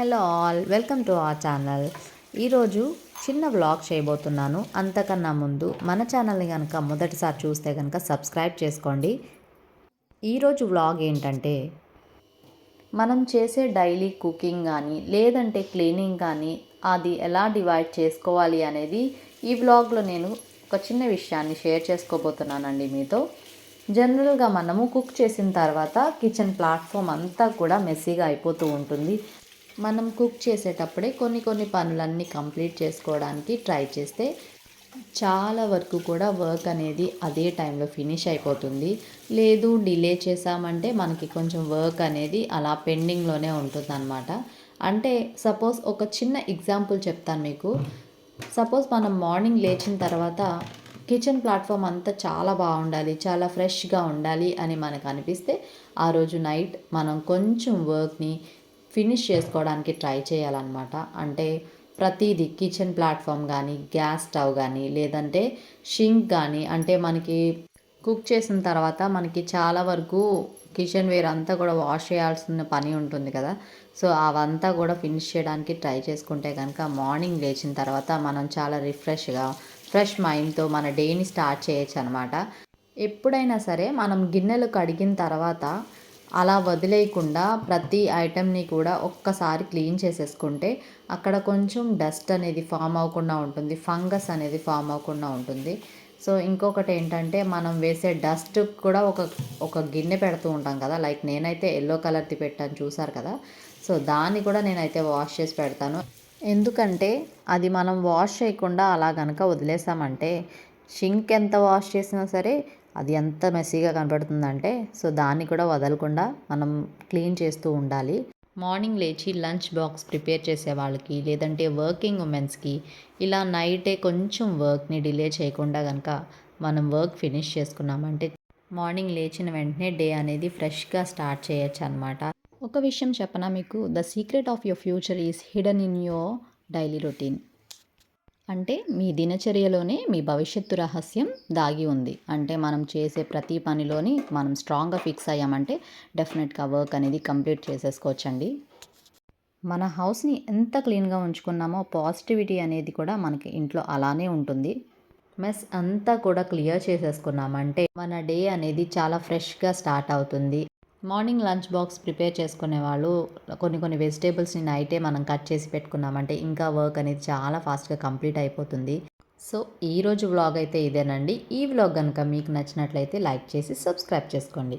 Hello all welcome to our channel. ఈరోజు చిన్న vlog చేయబోతున్నాను. అంతకన్నా ముందు మన ఛానల్ని కనుక మొదటిసారి చూస్తే కనుక సబ్స్క్రైబ్ చేసుకోండి. ఈరోజు వ్లాగ్ ఏంటంటే మనం చేసే డైలీ కుకింగ్ కానీ లేదంటే క్లీనింగ్ కానీ అది ఎలా డివైడ్ చేసుకోవాలి అనేది ఈ వ్లాగ్లో నేను ఒక చిన్న విషయాన్ని షేర్ చేసుకోబోతున్నానండి మీతో. జనరల్గా మనము కుక్ చేసిన తర్వాత కిచెన్ ప్లాట్ఫామ్ అంతా కూడా మెస్సీగా అయిపోతూ ఉంటుంది. మనం కుక్ చేసేటప్పుడే కొన్ని కొన్ని పనులన్నీ కంప్లీట్ చేసుకోవడానికి ట్రై చేస్తే చాలా వరకు కూడా వర్క్ అనేది అదే టైంలో ఫినిష్ అయిపోతుంది. లేదు డిలే చేసామంటే మనకి కొంచెం వర్క్ అనేది అలా పెండింగ్లోనే ఉంటుంది అనమాట అంటే సపోజ్ ఒక చిన్న ఎగ్జాంపుల్ చెప్తాను మీకు. సపోజ్ మనం మార్నింగ్ లేచిన తర్వాత కిచెన్ ప్లాట్ఫామ్ అంతా చాలా బాగుండాలి చాలా ఫ్రెష్గా ఉండాలి అని మనకు అనిపిస్తే ఆ రోజు నైట్ మనం కొంచెం వర్క్ని ఫినిష్ చేసుకోవడానికి ట్రై చేయాలన్నమాట. అంటే ప్రతిదీ కిచెన్ ప్లాట్ఫామ్ కానీ గ్యాస్ స్టవ్ కానీ లేదంటే షింక్ కానీ అంటే మనకి కుక్ చేసిన తర్వాత మనకి చాలా వరకు కిచెన్ వేర్ అంతా కూడా వాష్ చేయాల్సిన పని ఉంటుంది కదా. సో అవంతా కూడా ఫినిష్ చేయడానికి ట్రై చేసుకుంటే కనుక మార్నింగ్ లేచిన తర్వాత మనం చాలా రిఫ్రెష్గా ఫ్రెష్ మైండ్తో మన డేని స్టార్ట్ చేయొచ్చు అనమాట ఎప్పుడైనా సరే మనం గిన్నెలు కడిగిన తర్వాత అలా వదిలేయకుండా ప్రతి ఐటెంని కూడా ఒక్కసారి క్లీన్ చేసేసుకుంటే అక్కడ కొంచెం డస్ట్ అనేది ఫామ్ అవ్వకుండా ఉంటుంది ఫంగస్ అనేది ఫామ్ అవ్వకుండా ఉంటుంది. సో ఇంకొకటి ఏంటంటే మనం వేసే డస్ట్ కూడా ఒక ఒక గిన్నె పెడుతూ ఉంటాం కదా లైక్ నేనైతే ఎల్లో కలర్ది పెట్టాను చూసారు కదా సో దాన్ని కూడా నేనైతే వాష్ చేసి పెడతాను. ఎందుకంటే అది మనం వాష్ చేయకుండా అలా కనుక వదిలేసామంటే షింక్ ఎంత వాష్ చేసినా సరే అది ఎంత మెస్సీగా కనపడుతుందంటే సో దాన్ని కూడా వదలకుండా మనం క్లీన్ చేస్తూ ఉండాలి. మార్నింగ్ లేచి లంచ్ బాక్స్ ప్రిపేర్ చేసే వాళ్ళకి లేదంటే వర్కింగ్ ఉమెన్స్కి ఇలా నైటే కొంచెం వర్క్ని డిలే చేయకుండా కనుక మనం వర్క్ ఫినిష్ చేసుకున్నామంటే మార్నింగ్ లేచిన వెంటనే డే అనేది ఫ్రెష్గా స్టార్ట్ చేయొచ్చు అనమాట ఒక విషయం చెప్పనా మీకు? The secret of your future is hidden in your daily routine. అంటే మీ దినచర్యలోనే మీ భవిష్యత్తు రహస్యం దాగి ఉంది. అంటే మనం చేసే ప్రతి పనిలోని మనం స్ట్రాంగ్గా ఫిక్స్ అయ్యామంటే డెఫినెట్గా వర్క్ అనేది కంప్లీట్ చేసేసుకోవచ్చండి. మన హౌస్ని ఎంత క్లీన్గా ఉంచుకున్నామో పాజిటివిటీ అనేది కూడా మనకి ఇంట్లో అలానే ఉంటుంది. మెస్ అంతా కూడా క్లియర్ చేసేసుకున్నామంటే మన డే అనేది చాలా ఫ్రెష్గా స్టార్ట్ అవుతుంది. మార్నింగ్ లంచ్ బాక్స్ ప్రిపేర్ చేసుకునే వాళ్ళు కొన్ని కొన్ని వెజిటేబుల్స్ని నైటే మనం కట్ చేసి పెట్టుకున్నామంటే ఇంకా వర్క్ అనేది చాలా ఫాస్ట్గా కంప్లీట్ అయిపోతుంది. సో ఈరోజు వ్లాగ్ అయితే ఇదేనండి. ఈ వ్లాగ్ కనుక మీకు నచ్చినట్లయితే లైక్ చేసి సబ్స్క్రైబ్ చేసుకోండి.